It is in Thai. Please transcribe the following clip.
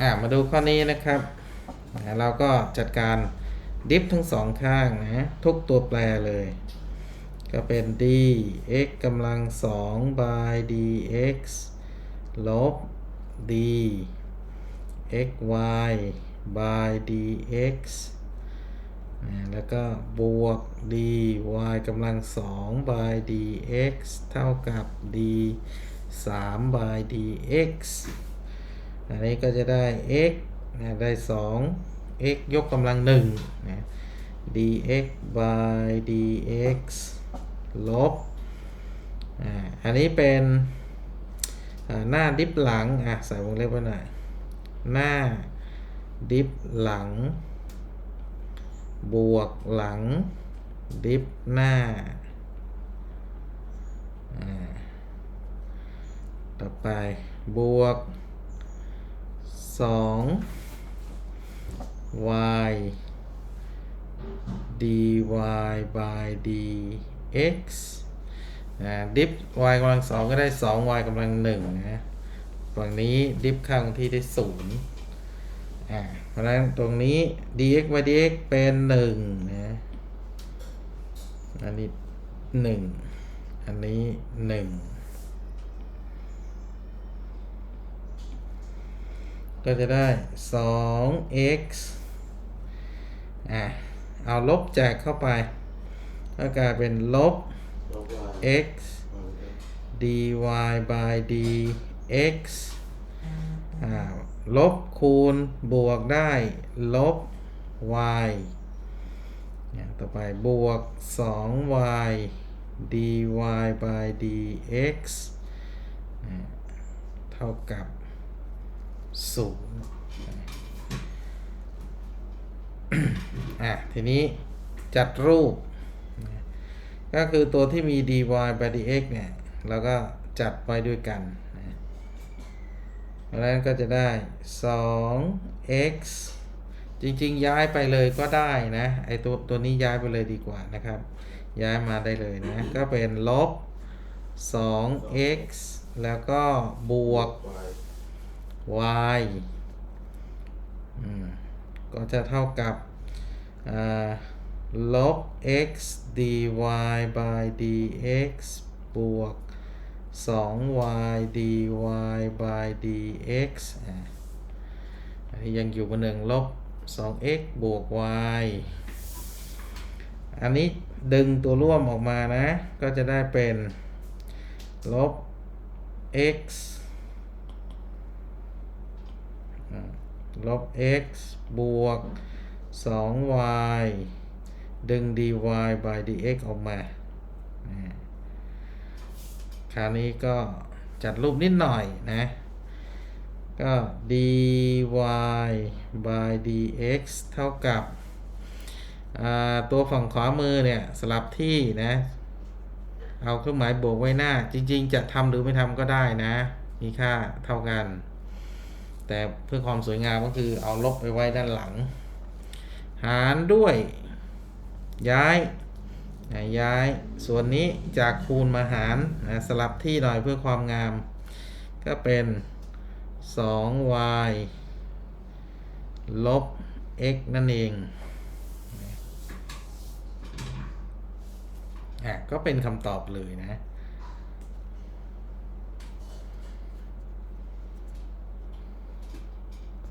อ่ามาดูข้อนี้นะครับอ่าเราก็จัดการดิฟทั้งสองข้างนะทุกตัวแปรเลย ก็เป็น d x กำลัง 2 by dx ลบ d x y by dx อ่าแล้วก็บวก d y กำลัง 2 by dx เท่ากับ d 3 by dx อันนี้ก็จะได้ x นะได้ 2 x ยกกำลัง1นะ dx by dx ลบอ่าอันนี้เป็นหน้าดิฟหลัง อะ ใส่วงเล็บไว้หน่อยหน้าดิฟหลัง บวกหลัง ดิฟหน้า ต่อไปบวก 2 y dy by dx อ่าดิฟ y กำลังสองก็ได้ 2y กำลังหนึ่งนะฝั่งนี้ดิฟข้างที่ได้ศูนย์อ่าเพราะฉะนั้นตรงนี้ dx by dx เป็นหนึ่งนะอันนี้หนึ่งอันนี้หนึ่ง ก็จะได้ 2x อะเอาลบแจกเข้าไป ก็กลายเป็นลบลบวาย x dy by dx อ่าลบคูณบวกได้ ลบ y เนี่ยต่อไปบวก 2y dy by dx อ่าเท่ากับ ศูนย์อะทีนี้จัดรูป ก็คือตัวที่มี dy by dx เนี่ยเราก็จัดไว้ด้วยกันนะเพราะฉะนั้นก็จะได้ 2x จริงๆ ย้ายไปเลยก็ได้นะไอตัวตัวนี้ย้ายไปเลยดีกว่านะครับ ย้ายมาได้เลยนะ ก็เป็นลบ 2x แล้วก็บวก y อืมก็จะเท่ากับลบ x dy by dx บวก 2y dy by dx อันนี้ยังอยู่บนหนึ่งลบ 2x บวก y อันนี้ดึงตัวร่วมออกมานะ ก็จะได้เป็นลบ x อ่า ลบ x บวก 2y ดึง dy by dx ออกมา คราวนี้ก็จัดรูปนิดหน่อยนะ ก็ dy by dx เท่ากับ ตัวฝั่งขวามือเนี่ย สลับที่นะ เอาเครื่องหมายบวกไว้หน้า จริง ๆ จะทำหรือไม่ทำก็ได้นะ มีค่าเท่ากัน แต่เพื่อความสวยงามก็คือเอาลบไปไว้ด้านหลัง หารด้วย ย้ายย้ายส่วนนี้จากคูณมาหารสลับที่หน่อยเพื่อความงาม ก็เป็น 2y ลบ x นั่นเองอะก็เป็นคำตอบเลยนะ